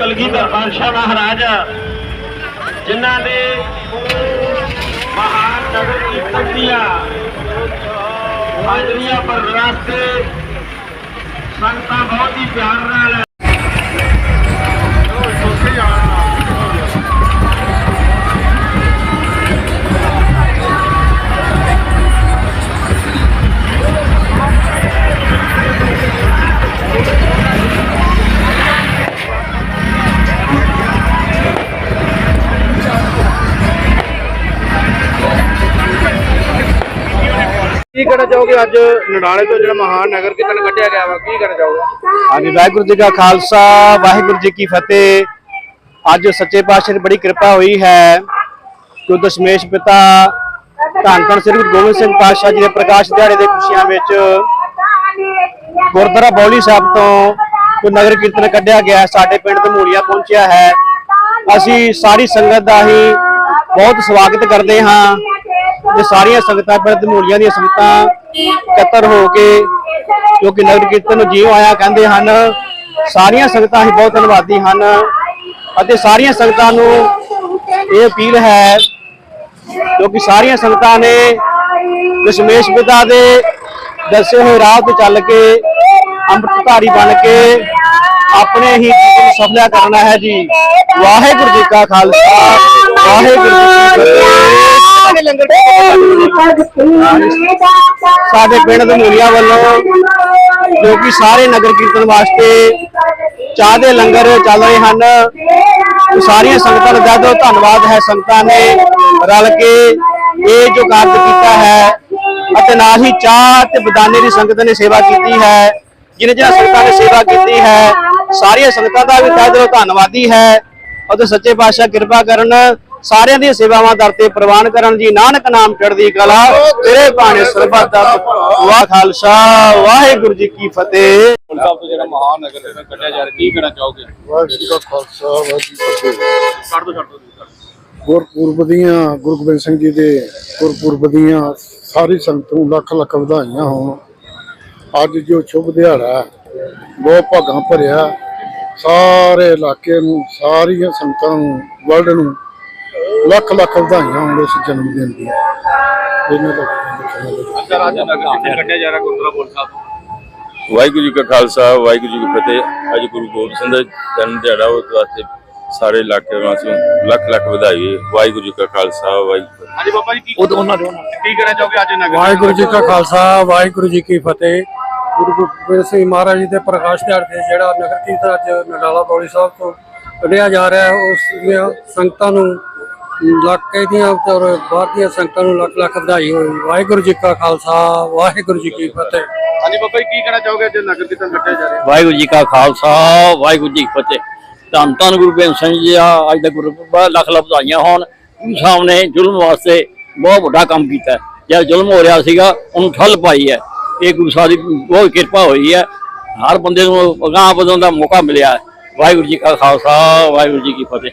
ਕਲਗੀਧਰ ਪਾਸ਼ਾ ਮਹਾਰਾਜ, ਜਿਨ੍ਹਾਂ ਦੇ ਮਹਾਨ ਨਗਰ ਕੀਰਤਨ ਦੀਆਂ ਹਾਜ਼ਰੀਆਂ ਪਰ ਰਾਸਤੇ ਸੰਗਤਾਂ ਬਹੁਤ ਹੀ ਪਿਆਰ ਨਾਲ ਕੀ ਕਹਿਣਾ ਚਾਹੋਗੇ ਅੱਜ ਨਡਾਲੇ ਤੋਂ ਜਿਹੜਾ ਮਹਾਨ ਨਗਰ ਕੀਰਤਨ ਕੱਢਿਆ ਗਿਆ ਵਾ? ਕੀ ਕਹਿਣਾ ਚਾਹੋਗੇ? ਹਾਂਜੀ, ਵਾਹਿਗੁਰੂ ਜੀ ਕਾ ਖਾਲਸਾ, ਵਾਹਿਗੁਰੂ ਜੀ ਕੀ ਫਤਿਹ। ਅੱਜ ਸੱਚੇ ਪਾਤਸ਼ਾਹ ਦੀ ਬੜੀ ਕਿਰਪਾ ਹੋਈ ਹੈ। ਕਿ ਦਸ਼ਮੇਸ਼ ਪਿਤਾ ਧੰਨ ਧੰਨ ਸ੍ਰੀ ਗੁਰੂ ਗੋਬਿੰਦ ਸਿੰਘ ਪਾਤਸ਼ਾਹ ਜੀ ਦੇ ਪ੍ਰਕਾਸ਼ ਦਿਹਾੜੇ ਦੇ ਖੁਸ਼ੀਆਂ ਵਿੱਚ ਗੁਰਦੁਆਰਾ ਬੌਲੀ ਸਾਹਿਬ ਤੋਂ ਕੋਈ ਨਗਰ ਕੀਰਤਨ ਕੱਢਿਆ ਗਿਆ ਸਾਡੇ ਪਿੰਡ ਧਮੂਰੀਆ ਪਹੁੰਚਿਆ ਹੈ। ਅਸੀਂ ਸਾਰੀ ਸੰਗਤ ਦਾ ਹੀ ਬਹੁਤ ਸਵਾਗਤ ਕਰਦੇ ਹਾਂ। ਜੇ ਸਾਰੀਆਂ ਸੰਗਤਾਂ ਪਿੰਡ ਧਮੂਲੀਆਂ ਦੀਆਂ ਸੰਗਤਾਂ ਇਕੱਤਰ ਹੋ ਕੇ ਜੋ ਕਿ ਨਗਰ ਕੀਰਤਨ ਨੂੰ ਜੀਵ ਆਇਆ ਕਹਿੰਦੇ ਹਨ, ਸਾਰੀਆਂ ਸੰਗਤਾਂ ਹੀ ਬਹੁਤ ਧੰਨਵਾਦੀ ਹਨ ਅਤੇ ਸਾਰੀਆਂ ਸੰਗਤਾਂ ਨੂੰ ਇਹ ਅਪੀਲ ਹੈ, ਕਿਉਂਕਿ ਸਾਰੀਆਂ ਸੰਗਤਾਂ ਨੇ ਦਸ਼ਮੇਸ਼ ਪਿਤਾ ਦੇ ਦੱਸੇ ਹੋਏ ਰਾਹ ਤੇ ਚੱਲ ਕੇ ਅੰਮ੍ਰਿਤਧਾਰੀ ਬਣ ਕੇ ਆਪਣੇ ਹੀ ਜੀਵਨ ਨੂੰ ਸਫਲਾ ਕਰਨਾ ਹੈ ਜੀ। ਵਾਹਿਗੁਰੂ ਜੀ ਕਾ ਖਾਲਸਾ, ਵਾਹਿਗੁਰੂ ਜੀ ਕੀ ਫਤਿਹ। ਲੰਗਰ ਸਾਡੇ ਪਿੰਡ ਦੇ ਮੂਲੀਆਂ ਵੱਲੋਂ ਜੋ ਕਿ ਸਾਰੇ ਨਗਰ ਕੀਰਤਨ ਵਾਸਤੇ ਚਾਹ ਦੇ ਲੰਗਰ ਚੱਲ ਰਹੇ ਹਨ। ਸਾਰੀਆਂ ਸੰਗਤਾਂ ਦਾ ਬਹੁਤ ਧੰਨਵਾਦ ਹੈ। ਸੰਗਤਾਂ ਨੇ ਰਲ ਕੇ ਇਹ ਜੋ ਕਾਰਜ ਕੀਤਾ ਹੈ ਅਤੇ ਨਾਲ ਹੀ ਚਾਹ ਤੇ ਬਦਾਨੇ ਦੀ ਸੰਗਤ ਨੇ ਸੇਵਾ ਕੀਤੀ ਹੈ। ਜਿਨ੍ਹਾਂ ਜਿਨ੍ਹਾਂ ਸੰਗਤਾਂ ਨੇ ਸੇਵਾ ਕੀਤੀ ਹੈ, ਸਾਰੀਆਂ ਸੰਗਤਾਂ ਦਾ ਵੀ ਤਹਿ ਦਿਲੋਂ ਧੰਨਵਾਦੀ ਹੈ। ਅਤੇ ਸੱਚੇ ਪਾਤਸ਼ਾਹ ਕਿਰਪਾ ਕਰਨ ਸਾਰਿਆਂ ਦੀਆਂ ਸੇਵਾਵਾਂ ਦਰ ਤੇ ਪ੍ਰਵਾਨ ਕਰਨ ਜੀ। ਨਾਨਕ ਨਾਮ ਚੜ੍ਹਦੀ ਕਲਾ। ਤੇਰੇ ਬਾਣੇ ਸਰਬੱਤ ਦਾ ਵਾਹ ਖਾਲਸਾ ਵਾਹਿਗੁਰੂ ਜੀ ਕੀ ਫਤਿਹ। ਸਾਹਿਬ ਤੋਂ ਜਿਹੜਾ ਮਹਾਨ ਨਗਰ ਕੀਰਤਨ ਕੱਢਿਆ ਜਾ ਰਿਹਾ ਕੀ ਕਹਿਣਾ ਚਾਹੋਗੇ? ਵਾਹਿਗੁਰੂ ਜੀ ਕਾ ਖਾਲਸਾ ਵਾਹਿਗੁਰੂ ਜੀ ਕੀ ਫਤਿਹ। ਛੱਡ ਦੋ ਛੱਡ ਦੋ ਗੁਰਪੁਰਬ ਦੀਆਂ ਗੁਰੂ ਗੋਬਿੰਦ ਸਿੰਘ ਜੀ ਦੇ ਗੁਰਪੁਰਬ ਦੀਆਂ ਸਾਰੀ ਸੰਗਤ ਨੂੰ ਲੱਖ ਲੱਖ ਵਧਾਈਆਂ ਹੋਣ। ਅੱਜ ਜੋ ਸ਼ੁਭ ਦਿਹਾੜਾ ਬਹੁਤ ਭਾਗਾਂ ਭਰਿਆ। ਸਾਰੇ ਇਲਾਕੇ ਨੂੰ ਸਾਰੀਆਂ ਸੰਗਤਾਂ ਨੂੰ ਵਰਲਡ ਨੂੰ ਲੱਖ ਲੱਖ ਵਧਾਈਆਂ ਹੋਣ ਇਸ ਜਨਮ ਦਿਨ ਦੀਆਂ। ਇਹਨਾਂ ਦਾ ਅੰਦਰ ਅੱਜ ਨਗਰ ਕੀਰਤਨ ਕੱਢਿਆ ਜਾ ਰਿਹਾ ਗੁਰਦੁਆਰਾ ਬੋਲ ਸਾਹਿਬ। ਵਾਹਿਗੁਰੂ ਜੀ ਕਾ ਖਾਲਸਾ ਵਾਹਿਗੁਰੂ ਜੀ ਕੀ ਫਤਿਹ। ਅੱਜ ਗੁਰੂ ਗੋਬਿੰਦ ਸਿੰਘ ਦਾ ਜਨਮ ਦਿਹਾੜਾ ਉਸ ਵਾਸਤੇ ਸਾਰੇ ਇਲਾਕੇ ਵਾਸੀਆਂ ਨੂੰ ਲੱਖ ਲੱਖ ਵਧਾਈ ਵਾਹਿਗੁਰੂ ਜੀ ਕਾ ਖਾਲਸਾ ਵਾਹਿਗੁਰੂ ਹਾਂਜੀ ਬਾਬਾ ਜੀ ਕੀ ਉਹਨਾਂ ਦੇ ਕੀ ਕਹਿਣਾ ਚਾਹੋਗੇ ਅੱਜ ਨਗਰ? ਵਾਹਿਗੁਰੂ ਜੀ ਕਾ ਖਾਲਸਾ ਵਾਹਿਗੁਰੂ ਜੀ ਕੀ ਫਤਿਹ। ਗੁਰੂ ਗੋਬਿੰਦ ਸਿੰਘ ਮਹਾਰਾਜ ਜੀ ਦੇ ਪ੍ਰਕਾਸ਼ ਦਿਹਾੜੇ ਤੇ ਜਿਹੜਾ ਨਗਰ ਕੀਰਤਨ ਅੱਜ ਨਡਾਲਾ ਪੌੜੀ ਸਾਹਿਬ ਤੋਂ ਕੱਢਿਆ ਜਾ ਰਿਹਾ ਉਸ ਸੰਗਤਾਂ ਨੂੰ ਇਲਾਕੇ ਦੀਆਂ ਔਰ ਬਾਹਰ ਦੀਆਂ ਸੰਗਤਾਂ ਨੂੰ ਲੱਖ ਲੱਖ ਵਧਾਈ ਹੋਵੇ ਵਾਹਿਗੁਰੂ ਜੀ ਕਾ ਖਾਲਸਾ ਵਾਹਿਗੁਰੂ ਜੀ ਕੀ ਫਤਿਹ। ਹਾਂਜੀ ਬਾਬਾ ਜੀ ਕੀ ਕਹਿਣਾ ਚਾਹੋਗੇ ਅੱਜ ਨਗਰ ਕੀਰਤਨ ਕੱਢਿਆ ਜਾ ਰਿਹਾ? ਵਾਹਿਗੁਰੂ ਜੀ ਕਾ ਖਾਲਸਾ ਵਾਹਿਗੁਰੂ ਜੀ ਕੀ ਫਤਿਹ। ਧੰਨ ਧੰਨ ਗੁਰੂ ਗੋਬਿੰਦ ਸਿੰਘ ਜੀ ਆ ਅੱਜ ਦਾ ਗੁਰਪੁਰਬ ਲੱਖ ਲੱਖ ਵਧਾਈਆਂ ਹੋਣ। ਗੁਰੂ ਸਾਹਿਬ ਨੇ ਜ਼ੁਲਮ ਵਾਸਤੇ ਬਹੁਤ ਵੱਡਾ ਕੰਮ ਕੀਤਾ। ਹੈ। ਜਦ ਜ਼ੁਲਮ ਹੋ ਰਿਹਾ ਸੀਗਾ ਉਹਨੂੰ ਠੱਲ ਪਾਈ ਹੈ। ਇਹ ਗੁਰੂ ਸਾਹਿਬ ਦੀ ਬਹੁਤ ਕਿਰਪਾ ਹੋਈ ਹੈ। ਹਰ ਬੰਦੇ ਨੂੰ ਅਗਾਂਹ ਵਧਣ ਦਾ ਮੌਕਾ ਮਿਲਿਆ ਹੈ। ਵਾਹਿਗੁਰੂ ਜੀ ਕਾ ਖਾਲਸਾ ਵਾਹਿਗੁਰੂ ਜੀ ਕੀ ਫਤਿਹ।